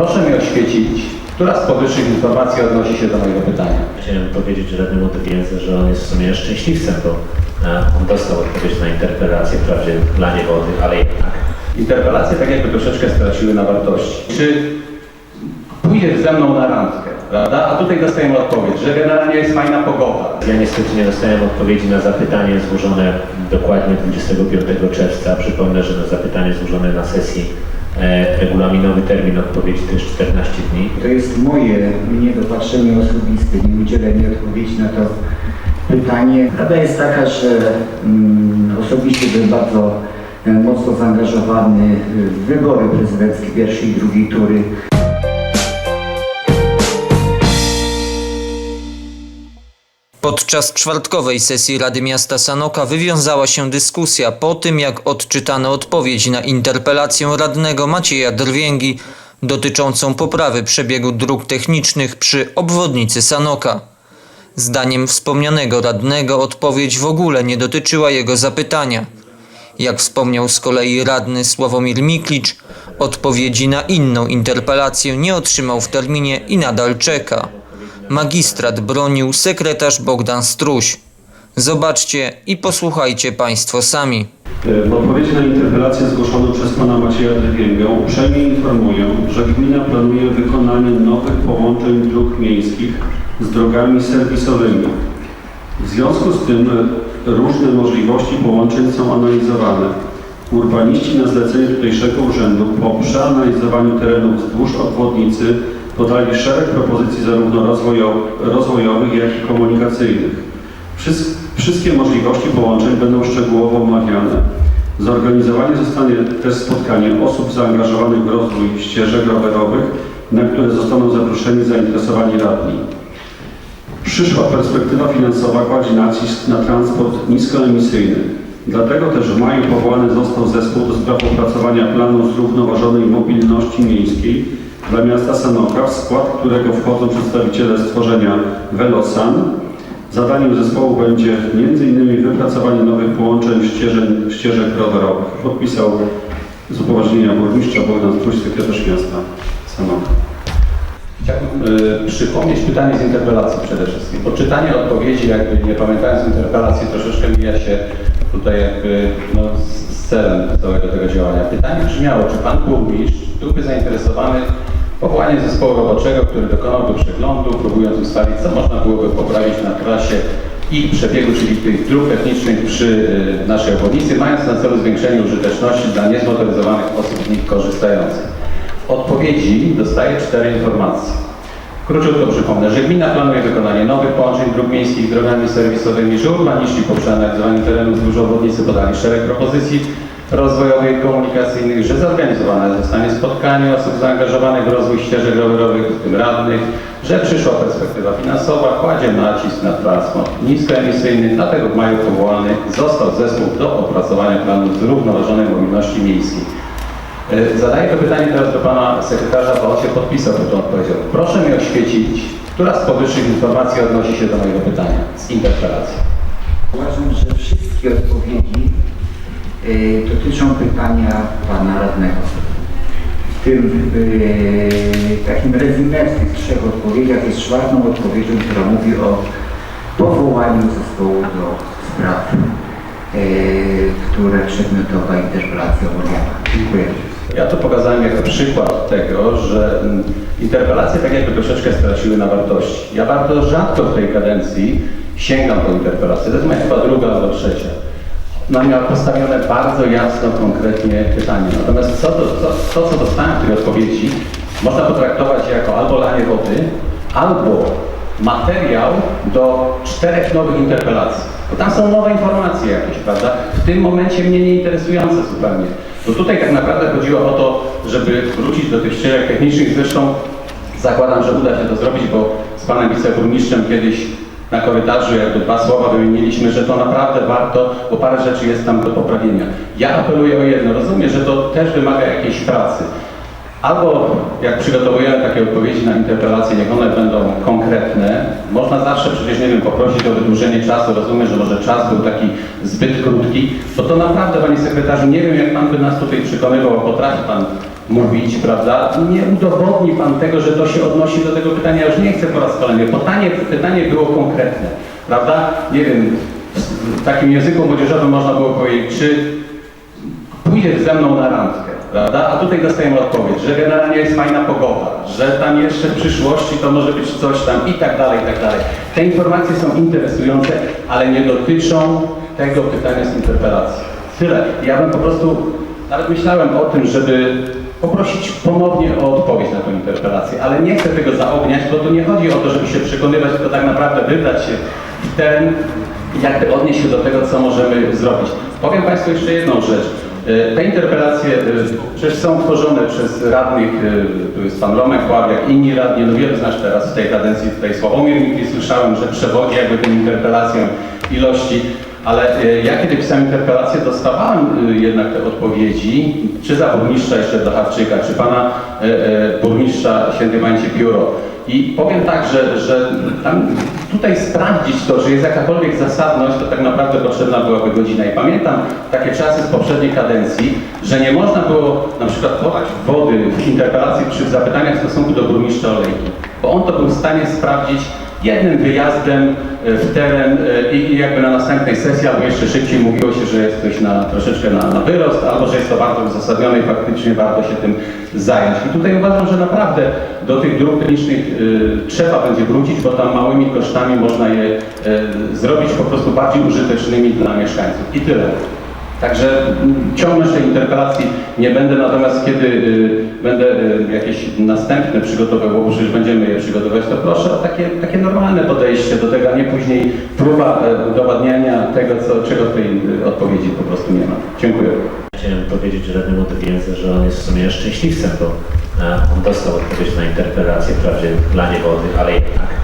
Proszę mi oświecić, która z powyższych informacji odnosi się do mojego pytania. Chciałem powiedzieć radnemu Typience, że on jest w sumie szczęśliwcem, bo e, on dostał odpowiedź na interpelację, wprawdzie dla niewody, ale jednak. Interpelacje tak jakby troszeczkę straciły na wartości. Czy pójdziesz ze mną na randkę, prawda? A tutaj dostajemy odpowiedź, że generalnie jest fajna pogoda. Ja niestety nie dostałem odpowiedzi na zapytanie złożone dokładnie 25 czerwca. Przypomnę, że na zapytanie złożone na sesji regulaminowy termin odpowiedzi jest 14 dni. To jest moje niedopatrzenie osobiste, nieudzielenie odpowiedzi na to pytanie. Prawda jest taka, że mm, osobiście byłem bardzo e, mocno zaangażowany w wybory prezydenckie pierwszej i drugiej tury. Podczas czwartkowej sesji Rady Miasta Sanoka wywiązała się dyskusja po tym, jak odczytano odpowiedź na interpelację radnego Macieja Drwięgi dotyczącą poprawy przebiegu dróg technicznych przy obwodnicy Sanoka. Zdaniem wspomnianego radnego odpowiedź w ogóle nie dotyczyła jego zapytania. Jak wspomniał z kolei radny Sławomir Miklicz, odpowiedzi na inną interpelację nie otrzymał w terminie i nadal czeka. Magistrat bronił sekretarz Bogdan Struś. Zobaczcie i posłuchajcie Państwo sami. W odpowiedzi na interpelację zgłoszoną przez pana Macieja Drwięgę uprzejmie informuję, że gmina planuje wykonanie nowych połączeń dróg miejskich z drogami serwisowymi. W związku z tym e, różne możliwości połączeń są analizowane. Urbaniści na zlecenie tutejszego urzędu po przeanalizowaniu terenów wzdłuż obwodnicy podali szereg propozycji zarówno rozwojo- rozwojowych, jak i komunikacyjnych. Wszys- Wszystkie możliwości połączeń będą szczegółowo omawiane. Zorganizowane zostanie też spotkanie osób zaangażowanych w rozwój ścieżek rowerowych, na które zostaną zaproszeni zainteresowani radni. Przyszła perspektywa finansowa kładzie nacisk na transport niskoemisyjny. Dlatego też w maju powołany został zespół do spraw opracowania planu zrównoważonej mobilności miejskiej dla miasta Sanoka, w skład którego wchodzą przedstawiciele stworzenia Velosan. Zadaniem zespołu będzie m.in. wypracowanie nowych połączeń ścieżek, ścieżek rowerowych. Podpisał z upoważnienia burmistrza Bogdan Struś, sekretarz miasta Sanoka. Chciałbym y, przypomnieć pytanie z interpelacji przede wszystkim. Bo czytanie odpowiedzi, jakby nie pamiętając interpelacji, troszeczkę mija się tutaj jakby no, z celem całego tego działania. Pytanie brzmiało, czy Pan Burmistrz byłby zainteresowany powołaniem zespołu roboczego, który dokonałby przeglądu, próbując ustalić, co można byłoby poprawić na trasie ich przebiegu, czyli tych dróg technicznych przy y, naszej obwodnicy, mając na celu zwiększenie użyteczności dla niezmotoryzowanych osób z nich korzystających. W odpowiedzi dostaję cztery informacje. Króciutko przypomnę, że gmina planuje wykonanie nowych połączeń dróg miejskich drogami serwisowymi, że urbaniści po przeanalizowaniu terenu wzdłuż obwodnicy podali szereg propozycji rozwojowych i komunikacyjnych, że zorganizowane zostanie spotkanie osób zaangażowanych w rozwój ścieżek rowerowych, w tym radnych, że przyszła perspektywa finansowa kładzie nacisk na transport niskoemisyjny, dlatego w maju powołany został zespół do opracowania planu zrównoważonej mobilności miejskiej. E, Zadaję to pytanie teraz do pana sekretarza, bo on się podpisał pod tą odpowiedzią. Proszę mi oświecić, która z powyższych informacji odnosi się do mojego pytania z interpelacji. Uważam, że wszystkie odpowiedzi dotyczą pytania pana radnego. W tym y, takim rezumie w tych trzech odpowiedziach jest czwartą odpowiedzią, która mówi o powołaniu zespołu do spraw, y, które przedmiotowa interpelacja omawiała. Dziękuję. Ja to pokazałem jako przykład tego, że mm, interpelacje tak jakby troszeczkę straciły na wartości. Ja bardzo rzadko w tej kadencji sięgam po interpelację. To jest moja chyba druga albo trzecia. Ona miała postawione bardzo jasno, konkretnie pytanie. Natomiast co to, to, co dostałem w tej odpowiedzi, można potraktować jako albo lanie wody, albo materiał do czterech nowych interpelacji. Bo tam są nowe informacje jakieś, prawda? W tym momencie mnie nie interesujące zupełnie. Bo tutaj tak naprawdę chodziło o to, żeby wrócić do tych ścieżek technicznych. Zresztą zakładam, że uda się to zrobić, bo z panem wiceburmistrzem kiedyś na korytarzu jakby dwa słowa wymieniliśmy, że to naprawdę warto, bo parę rzeczy jest tam do poprawienia. Ja apeluję o jedno, rozumiem, że to też wymaga jakiejś pracy. Albo jak przygotowujemy takie odpowiedzi na interpelacje, niech one będą konkretne. Można zawsze przecież, nie wiem, poprosić o wydłużenie czasu. Rozumiem, że może czas był taki zbyt krótki. Bo to naprawdę, panie sekretarzu, nie wiem, jak pan by nas tutaj przekonywał, potrafi pan mówić, prawda? Nie udowodni pan tego, że to się odnosi do tego pytania. Już nie chcę po raz kolejny. Pytanie, pytanie było konkretne, prawda? Nie wiem, w takim języku młodzieżowym można było powiedzieć, czy pójdziesz ze mną na randkę, prawda? A tutaj dostajemy odpowiedź, że generalnie jest fajna pogoda, że tam jeszcze w przyszłości to może być coś tam i tak dalej, i tak dalej. Te informacje są interesujące, ale nie dotyczą tego pytania z interpelacji. Tyle. Ja bym po prostu, nawet myślałem o tym, żeby poprosić ponownie o odpowiedź na tę interpelację, ale nie chcę tego zaogniać, bo tu nie chodzi o to, żeby się przekonywać, tylko tak naprawdę wybrać się w teren i jakby odnieść się do tego, co możemy zrobić. Powiem Państwu jeszcze jedną rzecz. E, Te interpelacje e, przecież są tworzone przez radnych, e, tu jest Pan Romek Ławiak, inni radni, no wielu znasz teraz w tej kadencji, tutaj Sławomir Mikli słyszałem, że przewodzi jakby tym interpelacjom ilości, ale e, ja kiedy pisałem interpelację, dostawałem e, jednak te odpowiedzi, czy za burmistrza jeszcze Blacharczyka, czy Pana e, burmistrza Świętej Pamięci Pióro. I powiem tak, że, że tam tutaj sprawdzić to, że jest jakakolwiek zasadność, to tak naprawdę potrzebna byłaby godzina. I pamiętam takie czasy z poprzedniej kadencji, że nie można było na przykład podać wody w interpelacji czy w zapytaniach w stosunku do burmistrza Olejki, bo on to był w stanie sprawdzić jednym wyjazdem e, w teren e, i jakby na następnej sesji, albo jeszcze szybciej mówiło się, że jest ktoś na, troszeczkę na, na wyrost, albo że jest to bardzo uzasadnione i faktycznie warto się tym zająć. I tutaj uważam, że naprawdę do tych dróg technicznych y, trzeba będzie wrócić, bo tam małymi kosztami można je y, zrobić po prostu bardziej użytecznymi dla mieszkańców. I tyle. Także ciągnąć tej interpelacji nie będę, natomiast kiedy y, będę y, jakieś następne przygotowywał, bo przecież będziemy je przygotować, to proszę o takie, takie normalne podejście do tego, a nie później próba y, udowadniania tego, co, czego w tej y, odpowiedzi po prostu nie ma. Dziękuję. Chciałem powiedzieć radnemu Drwiędze, że on jest w sumie szczęśliwcem, bo e, on dostał odpowiedź na interpelację, wprawdzie dla niewody, ale jednak.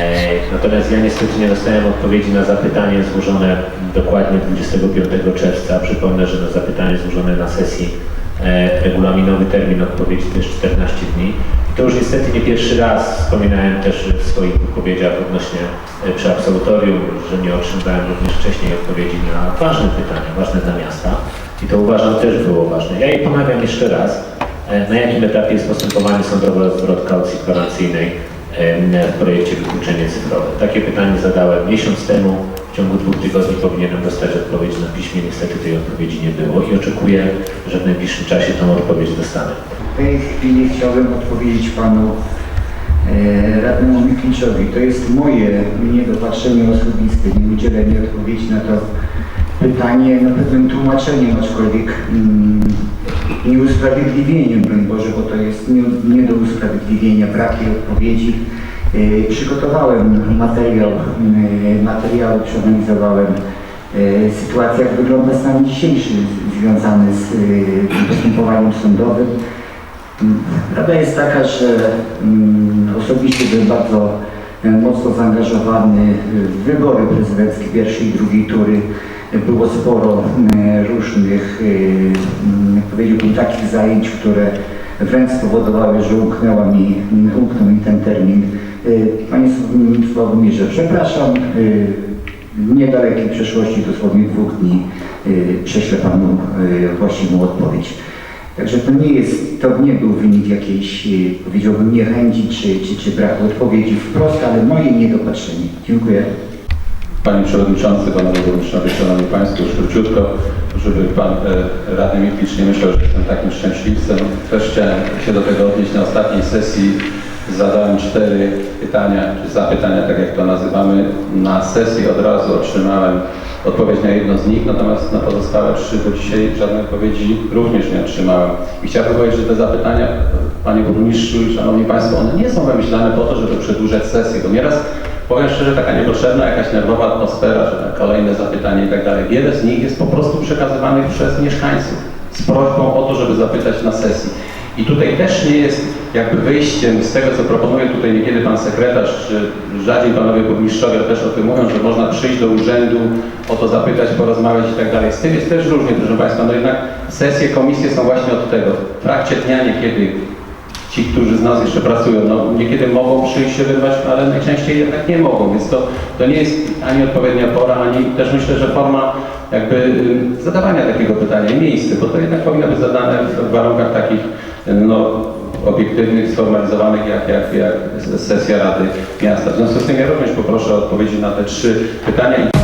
E, Natomiast ja niestety nie dostałem odpowiedzi na zapytanie złożone dokładnie 25 czerwca. Przypomnę, że na zapytanie złożone na sesji e, regulaminowy termin odpowiedzi to jest 14 dni. To już niestety nie pierwszy raz wspominałem też w swoich wypowiedziach odnośnie e, przy absolutorium, że nie otrzymywałem również wcześniej odpowiedzi na ważne pytania, ważne dla miasta. I to uważam też było ważne. Ja je ponawiam jeszcze raz. Na jakim etapie jest postępowanie sądowe o zwrot kaucji gwarancyjnej w projekcie wykluczenie cyfrowe? Takie pytanie zadałem miesiąc temu. W ciągu dwóch tygodni powinienem dostać odpowiedź na piśmie. Niestety tej odpowiedzi nie było i oczekuję, że w najbliższym czasie tą odpowiedź dostanę. W tej chwili chciałbym odpowiedzieć panu e, radnemu Mikliczowi. To jest moje niedopatrzenie osobiste, nie udzielenie odpowiedzi na to pytanie, no pewnym tłumaczeniem, aczkolwiek mm, nie usprawiedliwieniem, broń Boże, bo to jest nie, nie do usprawiedliwienia, brakiem odpowiedzi. E, przygotowałem materiał, e, materiały przeanalizowałem. E, sytuacja, jak wygląda stan dzisiejszy związany z postępowaniem sądowym. Mm, Prawda jest taka, że mm, osobiście byłem bardzo mocno zaangażowany w wybory prezydenckie pierwszej i drugiej tury. Było sporo e, różnych, e, powiedziałbym, takich zajęć, które wręcz spowodowały, że umknęła mi, umknął mi ten termin. E, Panie Sławomirze, przepraszam, w niedalekiej przyszłości, dosłownie dwóch dni, prześlę Panu właściwą odpowiedź. Także to nie jest, to nie był wynik jakiejś, powiedziałbym, niechęci czy, czy, czy braku odpowiedzi wprost, ale moje niedopatrzenie. Dziękuję. Panie Przewodniczący, Panowie Burmistrzowie, Szanowni Państwo, już króciutko, żeby Pan e, Radny Miklicz nie myślał, że jestem takim szczęśliwcem. Też chciałem się do tego odnieść. Na ostatniej sesji zadałem cztery pytania, czy zapytania, tak jak to nazywamy. Na sesji od razu otrzymałem odpowiedź na jedno z nich, natomiast na pozostałe trzy do dzisiaj żadnej odpowiedzi również nie otrzymałem. I chciałbym powiedzieć, że te zapytania, Panie Burmistrzu i Szanowni Państwo, one nie są wymyślane po to, żeby przedłużać sesję, bo nieraz Powiem szczerze, taka niepotrzebna jakaś nerwowa atmosfera, że kolejne zapytanie i tak dalej. Wiele z nich jest po prostu przekazywanych przez mieszkańców z prośbą o to, żeby zapytać na sesji. I tutaj też nie jest jakby wyjściem z tego, co proponuje tutaj niekiedy pan sekretarz, czy rzadziej panowie burmistrzowie też o tym mówią, że można przyjść do urzędu, o to zapytać, porozmawiać i tak dalej. Z tym jest też różnie, proszę państwa, no jednak sesje, komisje są właśnie od tego. W trakcie dnia niekiedy ci, którzy z nas jeszcze pracują, no niekiedy mogą przyjść się wyrwać, ale najczęściej jednak nie mogą, więc to, to nie jest ani odpowiednia pora, ani też myślę, że forma jakby y, zadawania takiego pytania miejsce, bo to jednak powinno być zadane w warunkach takich no, obiektywnych, sformalizowanych jak, jak, jak sesja Rady Miasta. W związku z tym ja również poproszę o odpowiedzi na te trzy pytania.